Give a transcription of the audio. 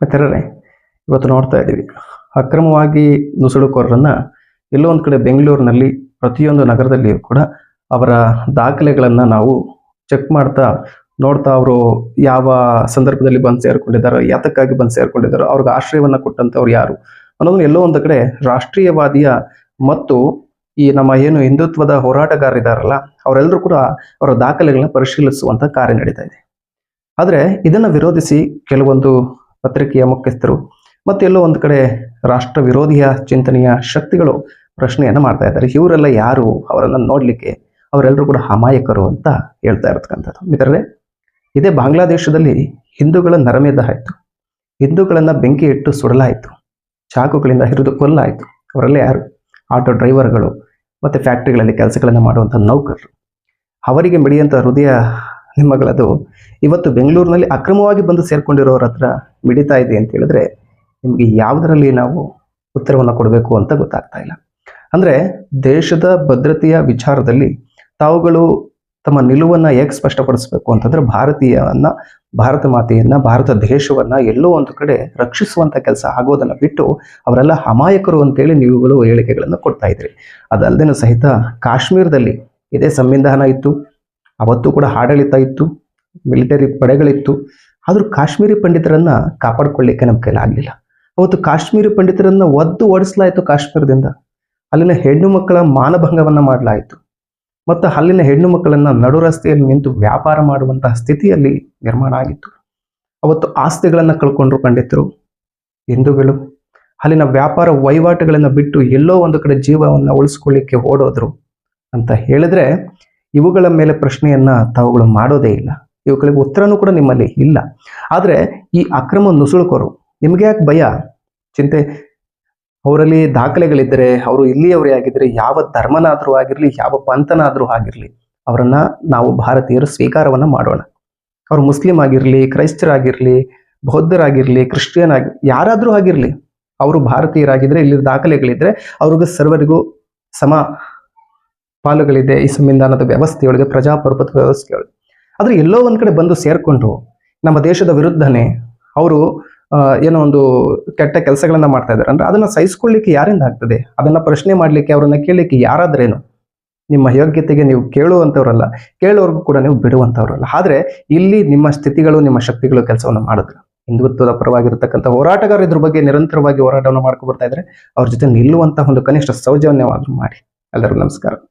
ಮಿತ್ರರೇ, ಇವತ್ತು ನೋಡ್ತಾ ಇದ್ದೀವಿ. ಅಕ್ರಮವಾಗಿ ನುಸುಳುಕೋರರನ್ನ ಎಲ್ಲೋ ಒಂದು ಕಡೆ ಬೆಂಗಳೂರಿನಲ್ಲಿ ಪ್ರತಿಯೊಂದು ನಗರದಲ್ಲಿಯೂ ಕೂಡ ಅವರ ದಾಖಲೆಗಳನ್ನು ನಾವು ಚೆಕ್ ಮಾಡ್ತಾ ನೋಡ್ತಾ ಅವರು ಯಾವ ಸಂದರ್ಭದಲ್ಲಿ ಬಂದು ಸೇರಿಕೊಂಡಿದ್ದಾರೋ, ಯಾತಕ್ಕಾಗಿ ಬಂದು ಸೇರಿಕೊಂಡಿದ್ದಾರೋ, ಅವ್ರಿಗೆ ಆಶ್ರಯವನ್ನು ಕೊಟ್ಟಂಥವ್ರು ಯಾರು ಅನ್ನೋದನ್ನು ಎಲ್ಲೋ ಒಂದು ಕಡೆ ರಾಷ್ಟ್ರೀಯವಾದಿಯ ಮತ್ತು ಈ ನಮ್ಮ ಏನು ಹಿಂದುತ್ವದ ಹೋರಾಟಗಾರರಿದ್ದಾರಲ್ಲ ಅವರೆಲ್ಲರೂ ಕೂಡ ಅವರ ದಾಖಲೆಗಳನ್ನ ಪರಿಶೀಲಿಸುವಂಥ ಕಾರ್ಯ ನಡೀತಾ ಇದೆ. ಆದರೆ ಇದನ್ನು ವಿರೋಧಿಸಿ ಕೆಲವೊಂದು ಪತ್ರಿಕೆಯ ಮುಖ್ಯಸ್ಥರು ಮತ್ತೆ ಎಲ್ಲೋ ಒಂದು ಕಡೆ ರಾಷ್ಟ್ರ ವಿರೋಧಿಯ ಚಿಂತನೆಯ ಶಕ್ತಿಗಳು ಪ್ರಶ್ನೆಯನ್ನು ಮಾಡ್ತಾ ಇದ್ದಾರೆ. ಇವರೆಲ್ಲ ಯಾರು? ಅವರನ್ನ ನೋಡ್ಲಿಕ್ಕೆ ಅವರೆಲ್ಲರೂ ಕೂಡ ಅಮಾಯಕರು ಅಂತ ಹೇಳ್ತಾ ಇರತಕ್ಕಂಥದ್ದು. ಮಿತ್ರರೇ, ಇದೇ ಬಾಂಗ್ಲಾದೇಶದಲ್ಲಿ ಹಿಂದೂಗಳ ನರಮೇಧ ಆಯಿತು. ಹಿಂದೂಗಳನ್ನ ಬೆಂಕಿ ಇಟ್ಟು ಸುಡಲಾಯಿತು. ಚಾಕುಗಳಿಂದ ಹಿರಿದು ಕೊಲ್ಲಾಯಿತು. ಅವರೆಲ್ಲ ಯಾರು? ಆಟೋ ಡ್ರೈವರ್ಗಳು ಮತ್ತೆ ಫ್ಯಾಕ್ಟ್ರಿಗಳಲ್ಲಿ ಕೆಲಸಗಳನ್ನು ಮಾಡುವಂಥ ನೌಕರರು. ಅವರಿಗೆ ಮಿಡಿಯಂಥ ಹೃದಯ ನಿಮ್ಮಗಳದು ಇವತ್ತು ಬೆಂಗಳೂರಿನಲ್ಲಿ ಅಕ್ರಮವಾಗಿ ಬಂದು ಸೇರ್ಕೊಂಡಿರೋರ ಹತ್ರ ಮಿಡಿತಾ ಇದೆ ಅಂತ ಹೇಳಿದ್ರೆ ನಿಮಗೆ ಯಾವುದರಲ್ಲಿ ನಾವು ಉತ್ತರವನ್ನು ಕೊಡಬೇಕು ಅಂತ ಗೊತ್ತಾಗ್ತಾ ಇಲ್ಲ. ಅಂದ್ರೆ ದೇಶದ ಭದ್ರತೆಯ ವಿಚಾರದಲ್ಲಿ ತಾವುಗಳು ತಮ್ಮ ನಿಲುವನ್ನ ಹೇಗೆ ಸ್ಪಷ್ಟಪಡಿಸಬೇಕು ಅಂತಂದ್ರೆ ಭಾರತೀಯವನ್ನ ಭಾರತ ಮಾತೆಯನ್ನ, ಭಾರತ ದೇಶವನ್ನ ಎಲ್ಲೋ ಒಂದು ಕಡೆ ರಕ್ಷಿಸುವಂತ ಕೆಲಸ ಆಗೋದನ್ನ ಬಿಟ್ಟು ಅವರೆಲ್ಲ ಅಮಾಯಕರು ಅಂತೇಳಿ ನೀವುಗಳು ಹೇಳಿಕೆಗಳನ್ನು ಕೊಡ್ತಾ ಇದ್ರಿ. ಅದಲ್ಲದೆ ಸಹಿತ ಕಾಶ್ಮೀರದಲ್ಲಿ ಇದೇ ಸಂವಿಧಾನ ಇತ್ತು. ಅವತ್ತು ಕೂಡ ಆಡಳಿತ ಇತ್ತು ಮಿಲಿಟರಿ ಪಡೆಗಳಿತ್ತು. ಆದರೂ ಕಾಶ್ಮೀರಿ ಪಂಡಿತರನ್ನು ಕಾಪಾಡ್ಕೊಳ್ಳಿಕ್ಕೆ ನಮ್ಮ ಕೈಲಾಗಲಿಲ್ಲ ಅವತ್ತು ಕಾಶ್ಮೀರಿ ಪಂಡಿತರನ್ನು ಒದ್ದು ಓಡಿಸಲಾಯಿತು ಕಾಶ್ಮೀರದಿಂದ. ಅಲ್ಲಿನ ಹೆಣ್ಣು ಮಕ್ಕಳ ಮಾನಭಂಗವನ್ನು ಮಾಡಲಾಯಿತು. ಮತ್ತು ಅಲ್ಲಿನ ಹೆಣ್ಣು ಮಕ್ಕಳನ್ನು ನಡು ರಸ್ತೆಯಲ್ಲಿ ನಿಂತು ವ್ಯಾಪಾರ ಮಾಡುವಂತಹ ಸ್ಥಿತಿಯಲ್ಲಿ ನಿರ್ಮಾಣ ಆಗಿತ್ತು. ಅವತ್ತು ಆಸ್ತಿಗಳನ್ನ ಕಳ್ಕೊಂಡ್ರು ಪಂಡಿತರು. ಹಿಂದೂಗಳು ಅಲ್ಲಿನ ವ್ಯಾಪಾರ ವಹಿವಾಟುಗಳನ್ನು ಬಿಟ್ಟು ಎಲ್ಲೋ ಒಂದು ಕಡೆ ಜೀವವನ್ನು ಉಳಿಸ್ಕೊಳ್ಳಿಕ್ಕೆ ಓಡೋದ್ರು ಅಂತ ಹೇಳಿದ್ರೆ ಇವುಗಳ ಮೇಲೆ ಪ್ರಶ್ನೆಯನ್ನ ತಾವುಗಳು ಮಾಡೋದೇ ಇಲ್ಲ. ಇವುಗಳಿಗೆ ಉತ್ತರನೂ ಕೂಡ ನಿಮ್ಮಲ್ಲಿ ಇಲ್ಲ. ಆದ್ರೆ ಈ ಅಕ್ರಮ ನುಸುಳುಕೋರು, ನಿಮ್ಗೆ ಯಾಕೆ ಭಯ? ಚಿಂತೆ? ಅವರಲ್ಲಿ ದಾಖಲೆಗಳಿದ್ದರೆ, ಅವರು ಇಲ್ಲಿಯವರೇ ಆಗಿದ್ರೆ ಯಾವ ಧರ್ಮನಾದ್ರೂ ಆಗಿರ್ಲಿ, ಯಾವ ಪಂಥನಾದ್ರೂ ಆಗಿರ್ಲಿ, ಅವರನ್ನ ನಾವು ಭಾರತೀಯರು ಸ್ವೀಕಾರವನ್ನ ಮಾಡೋಣ. ಅವರು ಮುಸ್ಲಿಂ ಆಗಿರ್ಲಿ, ಕ್ರೈಸ್ತರಾಗಿರ್ಲಿ, ಬೌದ್ಧರಾಗಿರ್ಲಿ, ಕ್ರಿಶ್ಚಿಯನ್ ಆಗಿ, ಯಾರಾದ್ರೂ ಆಗಿರ್ಲಿ, ಅವರು ಭಾರತೀಯರಾಗಿದ್ರೆ ಇಲ್ಲಿ ದಾಖಲೆಗಳಿದ್ರೆ, ಅವ್ರಿಗೆ ಸರ್ವರಿಗೂ ಸಮ ಪಾಲುಗಳಿದೆ, ಈ ಸಂವಿಧಾನದ ವ್ಯವಸ್ಥೆಯೊಳಗೆ ಪ್ರಜಾಪ್ರಭುತ್ವ ವ್ಯವಸ್ಥೆಯೊಳಗೆ. ಆದ್ರೆ ಎಲ್ಲೋ ಒಂದು ಕಡೆ ಬಂದು ಸೇರಿಕೊಂಡು ನಮ್ಮ ದೇಶದ ವಿರುದ್ಧನೇ ಅವರು ಏನೋ ಒಂದು ಕೆಟ್ಟ ಕೆಲಸಗಳನ್ನ ಮಾಡ್ತಾ ಇದ್ದಾರೆ. ಅಂದ್ರೆ ಅದನ್ನ ಸಹಿಸ್ಕೊಳ್ಳಿಕ್ಕೆ ಯಾರಿಂದ ಆಗ್ತದೆ? ಅದನ್ನ ಪ್ರಶ್ನೆ ಮಾಡ್ಲಿಕ್ಕೆ, ಅವರನ್ನ ಕೇಳಲಿಕ್ಕೆ ಯಾರಾದ್ರೇನು? ನಿಮ್ಮ ಯೋಗ್ಯತೆಗೆ ನೀವು ಕೇಳುವಂಥವ್ರಲ್ಲ ಕೇಳೋರ್ಗೂ ಕೂಡ ನೀವು ಬಿಡುವಂಥವ್ರಲ್ಲ ಆದ್ರೆ ಇಲ್ಲಿ ನಿಮ್ಮ ಸ್ಥಿತಿಗಳು, ನಿಮ್ಮ ಶಕ್ತಿಗಳು ಕೆಲಸವನ್ನು ಮಾಡಿದ್ರು. ಹಿಂದುತ್ವದ ಪರವಾಗಿರತಕ್ಕಂಥ ಹೋರಾಟಗಾರ ಇದ್ರ ಬಗ್ಗೆ ನಿರಂತರವಾಗಿ ಹೋರಾಟವನ್ನು ಮಾಡ್ಕೊಬರ್ತಾ ಇದ್ರೆ, ಅವ್ರ ಜೊತೆ ನಿಲ್ಲುವಂತಹ ಒಂದು ಕನಿಷ್ಠ ಸೌಜನ್ಯವಾದರೂ ಮಾಡಿ. ಎಲ್ಲರಿಗೂ ನಮಸ್ಕಾರ.